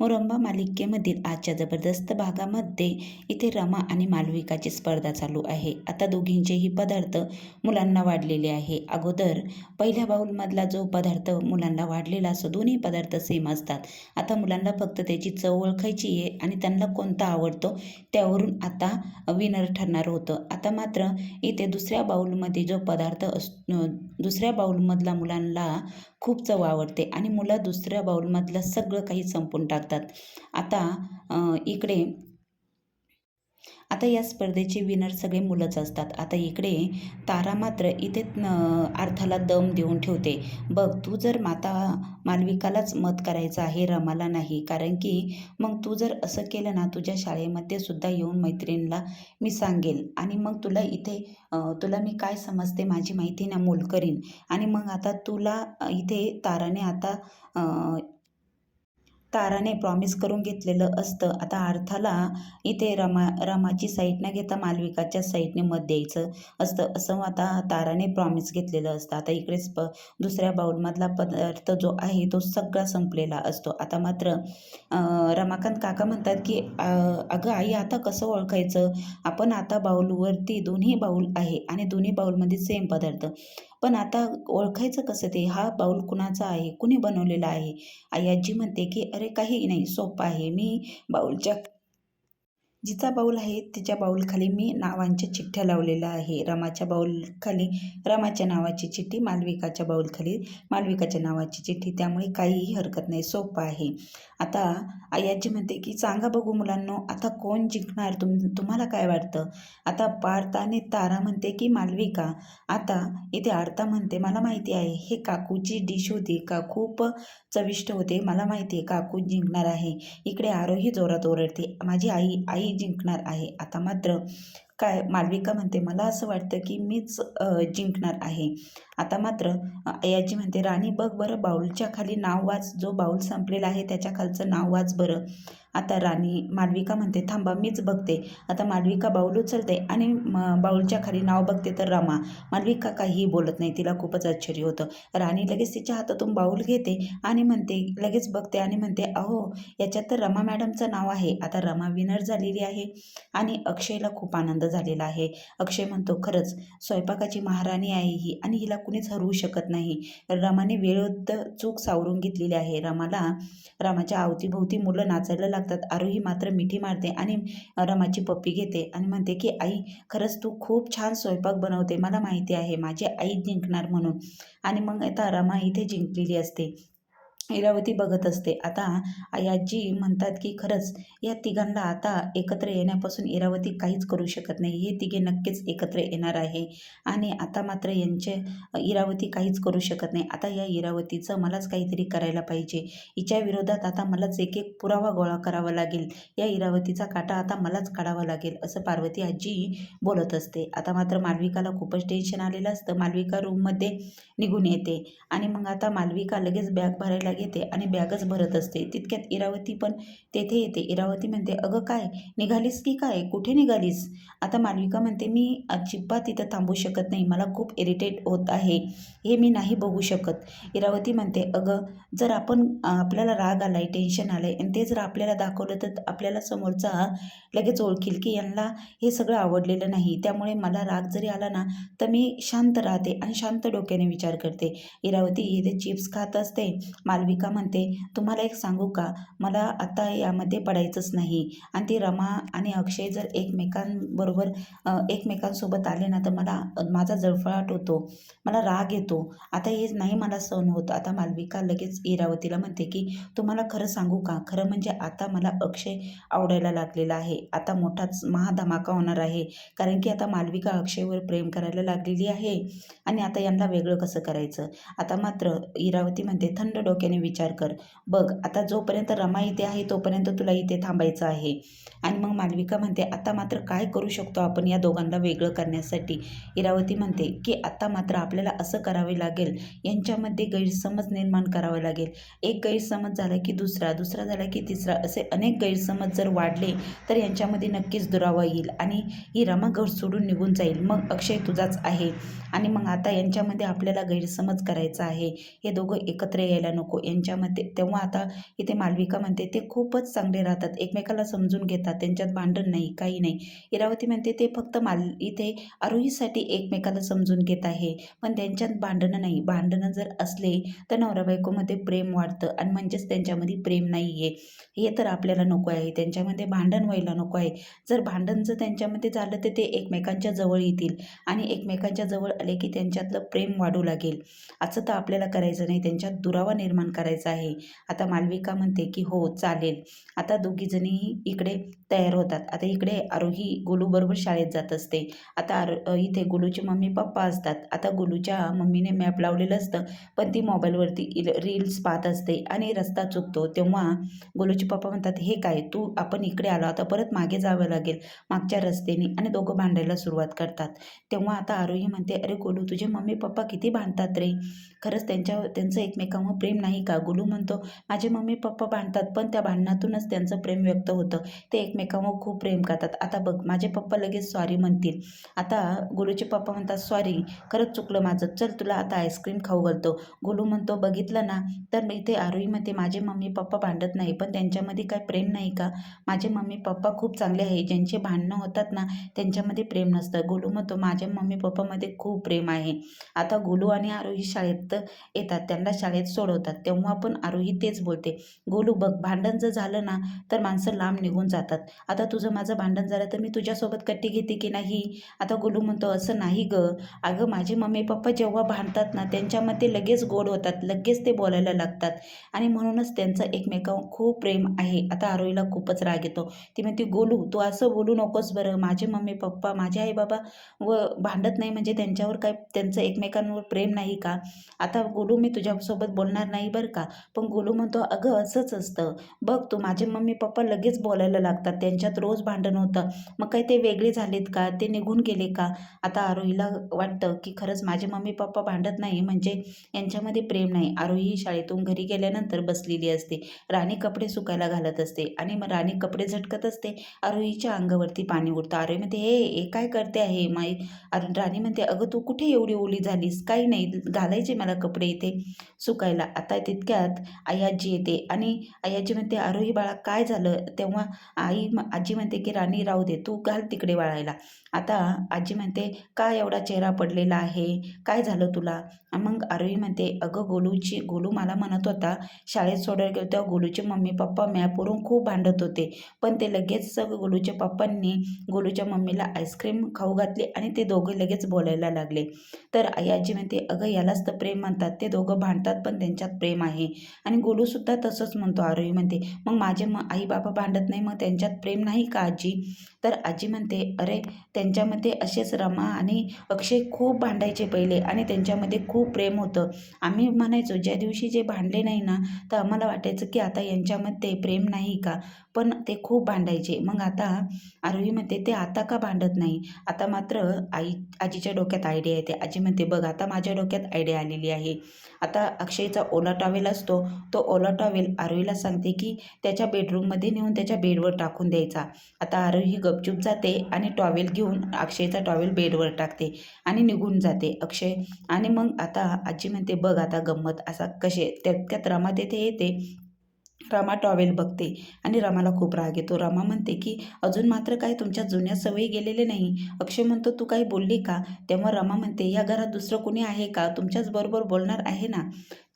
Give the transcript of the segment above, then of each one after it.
मोरंबा मालिकेमधील आजच्या जबरदस्त भागामध्ये इथे रमा आणि मालविकाची स्पर्धा चालू आहे. आता दोघींचेही पदार्थ मुलांना वाढलेले आहे. अगोदर पहिल्या बाऊलमधला जो पदार्थ मुलांना वाढलेला असतो दोन्ही पदार्थ सेम असतात. आता मुलांना फक्त त्याची चव ओळखायची आहे आणि त्यांना कोणता आवडतो त्यावरून आता विनर ठरणार होतं. आता मात्र इथे दुसऱ्या बाऊलमध्ये जो पदार्थ अस दुसऱ्या बाऊलमधला मुलांना खूप चव आवडते आणि मुलं दुसऱ्या बाऊलमधलं सगळं काही संपून टाकतात. आता इकडे आता या स्पर्धेचे विनर सगळे मुलंच असतात. आता इकडे तारा मात्र इथे अर्थाला दम देऊन ठेवते. बघ तू जर माता मालविकालाच मत करायचं आहे रमाला नाही. कारण की मग तू जर असं केलं ना तुझ्या शाळेमध्ये सुद्धा येऊन मैत्रिणीला मी सांगेल. आणि मग तुला इथे तुला मी काय समजते माझी माहिती ना मोल करीन आणि मग आता तुला इथे ताराने आता ताराने प्रॉमिस करून घेतलेलं असतं. आता अर्थाला इथे रमा रमाची साईट न घेता मालविकाच्या साईटने मत द्यायचं असतं. असं आता ताराने प्रॉमिस घेतलेलं असतं. आता इकडेच प दुसऱ्या बाऊलमधला पदार्थ जो आहे तो सगळा संपलेला असतो. आता मात्र रमाकांत काका म्हणतात की अगं आई आता कसं ओळखायचं? आपण आता बाऊलवरती दोन्ही बाऊल आहे आणि दोन्ही बाऊलमध्ये सेम पदार्थ. पण आता ओळखायचं कसं ते? हा बाऊल कुणाचा आहे? कुणी बनवलेला आहे? आई आजी म्हणते की अरे काही नाही सोपं आहे. मी बाऊलच्या जिचा बाऊल आहे तिच्या बाऊलखाली मी नावांच्या चिठ्ठ्या लावलेल्या आहे. रमाच्या बाऊलखाली रमाच्या नावाची चिठ्ठी मालविकाच्या बाऊलखाली मालविकाच्या नावाची चिठ्ठी. त्यामुळे काहीही हरकत नाही. सोपं आहे. आता आयाजी म्हणते की सांगा बघू मुलांनो आता कोण जिंकणार? तुम तुम्हाला काय वाटतं? आता पार्थ आणि तारा म्हणते की मालविका आता इथे आरता म्हणते मला माहिती आहे हे काकूची डिश होती. का खूप चविष्ट होते. मला माहिती आहे काकू जिंकणार आहे. इकडे आरोही जोरात ओरडते माझी आई आई जिंकणार आहे. आता मात्र काय? मालविका म्हणते मला असं वाटतं की मीच जिंकणार आहे. आता मात्र अयाजी म्हणते राणी बघ बरं बाऊलच्या खाली नाव वाच जो बाऊल संपलेला आहे त्याच्या खालचं नाव वाच बरं. आता राणी मालविका म्हणते थांबा मीच बघते. आता मालविका बाऊल उचलते आणि बाऊलच्या खाली नाव बघते तर रमा. मालविका काहीही बोलत नाही तिला खूपच आश्चर्य होतं. राणी लगेच तिच्या हातातून बाऊल घेते आणि म्हणते लगेच बघते. आणि म्हणते अहो याच्यात तर रमा मॅडमचं नाव आहे. आता रमा विनर झालेली आहे आणि अक्षयला खूप आनंद झालेला आहे. अक्षय म्हणतो खरंच स्वयंपाकाची महाराणी आहे ही आणि हिला कुणीच हरवू शकत नाही. रमाने वेळोत्त चूक सावरून घेतलेली आहे. रमाला रमाच्या अवतीभोवती मुलं नाचायला लागतात. आरोही मात्र मिठी मारते आणि रमाची पप्पी घेते आणि म्हणते की आई खरंच तू खूप छान स्वयंपाक बनवते. मला माहिती आहे माझी आई जिंकणार म्हणून. आणि मग आता रमा इथे जिंकलेली असते. इरावती बघत असते. आता आयाजी म्हणतात की खरंच या तिघांना आता एकत्र येण्यापासून इरावती काहीच करू शकत नाही. हे तिघे नक्कीच एकत्र येणार आहे. आणि आता मात्र यांचे इरावती काहीच करू शकत नाही. आता या इरावतीचं मलाच काहीतरी करायला पाहिजे. हिच्या विरोधात आता मलाच एक एक पुरावा गोळा करावा लागेल. या इरावतीचा काटा आता मलाच काढावा लागेल असं पार्वती आजी बोलत असते. आता मात्र मालविकाला खूपच टेन्शन आलेलं असतं. मालविका रूममध्ये निघून येते. आणि मग आता मालविका लगेच बॅग भरायला घेते आणि बॅगच भरत असते. तितक्यात इरावती पण तेथे येते. इरावती म्हणते अगं काय? निघालीस की काय? कुठे निघालीस? आता मालविका म्हणते मी अजिबात तिथं थांबू शकत नाही. मला खूप इरिटेट होत आहे. हे मी नाही बघू शकत. इरावती म्हणते अगं जर आपण आपल्याला राग आला आहे टेन्शन आलं आहे आणि ते जर आपल्याला दाखवलं तर आपल्याला समोरचा लगेच ओळखील की यांना हे सगळं आवडलेलं नाही. त्यामुळे मला राग जरी आला ना तर मी शांत राहते आणि शांत डोक्याने विचार करते. इरावती इथे चिप्स खात असते. मालविका म्हणते तुम्हाला एक सांगू का? मला आता यामध्ये पडायचंच नाही. आणि ती रमा आणि अक्षय जर एकमेकांबरोबर एकमेकांसोबत आले ना तर मला माझा जळफळाट होतो. मला राग येतो. आता हे नाही मला सहन होत. आता मालविका लगेच इरावतीला म्हणते की तुम्हाला खरं सांगू का? खरं म्हणजे आता मला अक्षय आवडायला लागलेला आहे. आता मोठाच महाधमाका होणार आहे. कारण की आता मालविका अक्षयवर प्रेम करायला लागलेली आहे आणि आता यांना वेगळं कसं करायचं? आता मात्र इरावती म्हणते थंड डोक्याने विचार कर. बघ आता जोपर्यंत रमा इथे आहे तोपर्यंत तुला इथे थांबायचं आहे. आणि मग मालविका म्हणते आता मात्र काय करू शकतो आपण या दोघांना वेगळं करण्यासाठी? इरावती म्हणते की आता मात्र आपल्याला असं करावे लागेल. यांच्यामध्ये गैरसमज निर्माण करावा लागेल. एक गैरसमज झाला की दुसरा दुसरा झाला की तिसरा असे अनेक गैरसमज जर वाढले तर यांच्यामध्ये नक्कीच दुरावा येईल आणि ही रमा घर सोडून निघून जाईल. मग अक्षय तुझाच आहे आणि मग आता यांच्यामध्ये आपल्याला गैरसमज करायचा आहे. हे दोघं एकत्र यायला नको. यांच्यामध्ये. तेव्हा आता इथे मालविका म्हणते ते खूपच चांगले राहतात. एकमेकाला समजून घेतात. त्यांच्यात भांडण नाही काही नाही. इरावती म्हणते ते फक्त माल इथे आरोहीसाठी एकमेकाला समजून घेत आहे. पण त्यांच्यात भांडणं नाही. भांडणं जर असले तर नवरा बायकोमध्ये प्रेम वाढतं आणि म्हणजेच त्यांच्यामध्ये प्रेम नाही आहे हे तर आपल्याला नको आहे. त्यांच्यामध्ये भांडण व्हायला नको आहे. जर भांडण जर त्यांच्यामध्ये झालं तर ते एकमेकांच्या जवळ येतील आणि एकमेकांच्या जवळ आले की त्यांच्यातलं प्रेम वाढू लागेल. असं तर आपल्याला करायचं नाही. त्यांच्यात दुरावा निर्माण करायचा आहे. आता मालविका म्हणते की हो चालेल. आता दोघीजणीही इकडे तयार होतात. आता इकडे आरोही गोलूबरोबर शाळेत जात असते. आता आरो इथे गोलूचे मम्मी पप्पा असतात. आता गोलूच्या मम्मीने मॅप लावलेलं असतं पण ती मोबाईलवरती रील्स पाहत असते आणि रस्ता चुकतो. तेव्हा गोलूचे पप्पा म्हणतात हे काय तू आपण इकडे आलो. आता परत मागे जावं लागेल मागच्या रस्त्याने. आणि दोघं भांडायला सुरुवात करतात. तेव्हा आता आरोही म्हणते अरे गोलू तुझे मम्मी पप्पा किती भांडतात रे. खरंच त्यांच्या त्यांचं एकमेकांवर प्रेम नाही का? गुलू म्हणतो माझे मम्मी पप्पा भांडतात पण त्या भांडणातूनच त्यांचं प्रेम व्यक्त होतं. ते एकमेकांवर खूप प्रेम करतात. आता बघ माझे पप्पा लगेच सॉरी म्हणतील. आता गुलूचे पप्पा म्हणतात सॉरी खरंच चुकलं माझं. चल तुला आता आईस्क्रीम खाऊ घालतो. गुलू म्हणतो बघितलं ना? तर मी इथे आरोही म्हणते माझे मम्मी पप्पा भांडत नाही पण त्यांच्यामध्ये काय प्रेम नाही का? माझे मम्मी पप्पा खूप चांगले आहे. ज्यांचे भांडणं होतात ना त्यांच्यामध्ये प्रेम नसतं. गोलू म्हणतो माझ्या मम्मी पप्पामध्ये खूप प्रेम आहे. आता गोलू आणि आरोही शाळेत येतात. त्यांना शाळेत सोडवतात. तेव्हा पण आरोही तेच बोलते गोलू बघ भांडण जर झालं ना तर माणसं लांब निघून जातात. आता तुझं माझं भांडण झालं तर मी तुझ्यासोबत कट्टी घेते की नाही? आता गोलू म्हणतो असं नाही ग. अगं माझे मम्मी पप्पा जेव्हा भांडतात ना त्यांच्यामध्ये लगेच गोड होतात लगेच ते बोलायला लागतात. आणि म्हणूनच त्यांचं एकमेकांवर खूप प्रेम आहे. आता आरोहीला खूपच राग येतो. ती म्हणते गोलू तू असं बोलू नकोस बरं. माझे मम्मी पप्पा माझे आई बाबा व भांडत नाही म्हणजे त्यांच्यावर काय त्यांचं एकमेकांवर प्रेम नाही का? आता गोलू मी तुझ्यासोबत बोलणार नाही बरं का? पण गोलू म्हणतो अगं असंच असतं. बघ तू माझे मम्मी पप्पा लगेच बोलायला लागतात. त्यांच्यात रोज भांडण होतं. मग काही ते वेगळे झालेत का? ते निघून गेले का? आता आरोहीला वाटतं की खरंच माझे मम्मी पप्पा भांडत नाही म्हणजे यांच्यामध्ये प्रेम नाही. आरोही शाळेतून घरी गेल्यानंतर बसलेली असते. राणी कपडे सुकायला घालत असते आणि मग राणी कपडे झटकत असते. आरोहीच्या अंगावरती पाणी उडतं. आरोही म्हणते हे हे काय करते आहे माई? राणी म्हणते अगं तू कुठे एवढी ओली झालीस? काही नाही. घालायचे मला कपडे इथे सुकायला. आता तितक्यात आई आजी येते. आणि आई आजी म्हणते आरोही हो बाळा काय झालं? तेव्हा आई आजी म्हणते की राणी राहू दे तू घाल तिकडे वाळायला आता आजी म्हणते का एवढा चेहरा पडलेला आहे? काय झालं तुला? मग आरोही म्हणते अगं गोलूची गोलू मला म्हणत होता शाळेत सोडायला गेलो तेव्हा गोलूचे मम्मी पप्पा मॅपवरून खूप भांडत होते. पण ते लगेच गोलूच्या पप्पांनी गोलूच्या मम्मीला आईस्क्रीम खाऊ घातली आणि ते दोघे लगेच बोलायला लागले. तर आई आजी म्हणते अगं यालाच तर प्रेम म्हणतात. ते दोघं भांडतात पण त्यांच्यात प्रेम आहे. आणि गोलूसुद्धा तसंच म्हणतो. आरोही म्हणते मग माझे म आई बाबा भांडत नाही मग त्यांच्यात प्रेम नाही का आजी? तर आजी म्हणते अरे त्यांच्यामध्ये असेच रमा आणि अक्षय खूप भांडायचे पहिले आणि त्यांच्यामध्ये खूप खूप प्रेम होतं. आम्ही म्हणायचो ज्या दिवशी जे भांडले नाही ना तर आम्हाला वाटायचं की आता यांच्यामध्ये प्रेम नाही का? पण ते खूप भांडायचे. मग आता आरोही म्हणते ते आता का भांडत नाही? आता मात्र आई आजीच्या डोक्यात आयडिया येते. आजी म्हणते बघ आता माझ्या डोक्यात आयडिया आलेली आहे. आता अक्षयचा ओला टॉवेल असतो. तो ओला टॉवेल आरोहीला सांगते की त्याच्या बेडरूममध्ये नेऊन त्याच्या बेडवर टाकून द्यायचा. आता आरोही गपचूप जाते आणि टॉवेल घेऊन अक्षयचा टॉवेल बेडवर टाकते आणि निघून जाते अक्षय. आणि मग आता आजी म्हणते बघ आता गंमत असा कसे त्यात रमा तेथे येते. रमा टॉवेल बघते आणि रमाला खूप राग येतो. रमा म्हणते की अजून मात्र काय तुमच्या जुन्या सवयी गेलेले नाही? अक्षय म्हणतो तू काही बोलली का? तेव्हा रमा म्हणते या घरात दुसरं कोणी आहे का? तुमच्याच बरोबर बोलणार आहे ना?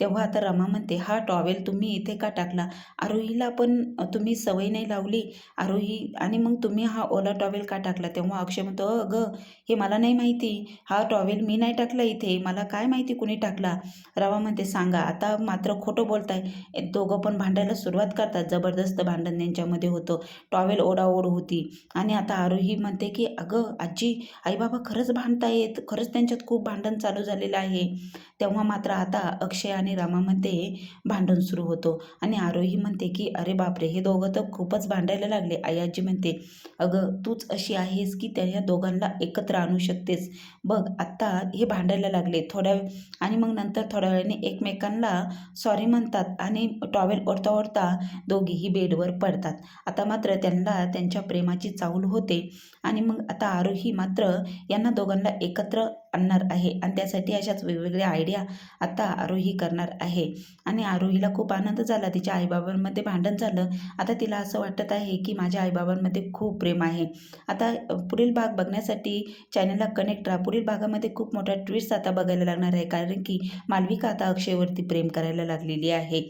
तेव्हा आता रमा म्हणते हा टॉवेल तुम्ही इथे का टाकला? आरोहीला पण तुम्ही सवय नाही लावली? आरोही आणि मग तुम्ही हा ओला टॉवेल का टाकला? तेव्हा अक्षय म्हणतो अगं हे मला नाही माहिती. हा टॉवेल मी नाही टाकला इथे. मला काय माहिती कुणी टाकला? रमा म्हणते सांगा. आता मात्र खोटं बोलताय. दोघं पण भांडायला सुरुवात करतात. जबरदस्त भांडण त्यांच्यामध्ये होतं. टॉवेल ओढाओढ होती. आणि आता आरोही म्हणते की अगं आजी आई बाबा खरंच भांडतायत. खरंच त्यांच्यात खूप भांडण चालू झालेलं आहे. तेव्हा मात्र आता अक्षय आणि रामामध्ये भांडण सुरू होतो. आणि आरोही म्हणते की अरे बापरे हे दोघं तर खूपच भांडायला लागले. आई आजी म्हणते अगं तूच अशी आहेस की त्या या दोघांना एकत्र आणू शकतेस. बघ आत्ता हे भांडायला लागले. थोड्या आणि मग नंतर थोड्या वेळाने एकमेकांना सॉरी म्हणतात आणि टॉवेल ओढता ओढता बघता दोघेही बेडवर पडतात. आता मात्र त्यांना त्यांच्या प्रेमाची चाहूल होते. आणि मग आता आरोही मात्र यांना दोघांना एकत्र आणणार आहे. आणि त्यासाठी अशाच वेगवेगळ्या आयडिया आता आरोही करणार आहे. आणि आरोहीला खूप आनंद झाला. तिच्या आईबाबांमध्ये भांडण झालं. आता तिला असं वाटत आहे की माझ्या आईबाबांमध्ये खूप प्रेम आहे. आता पुढील भाग बघण्यासाठी चॅनलला कनेक्ट राहा. पुढील भागामध्ये खूप मोठा ट्विस्ट आता बघायला लागणार आहे. कारण की मालविका आता अक्षयवरती प्रेम करायला लागलेली आहे.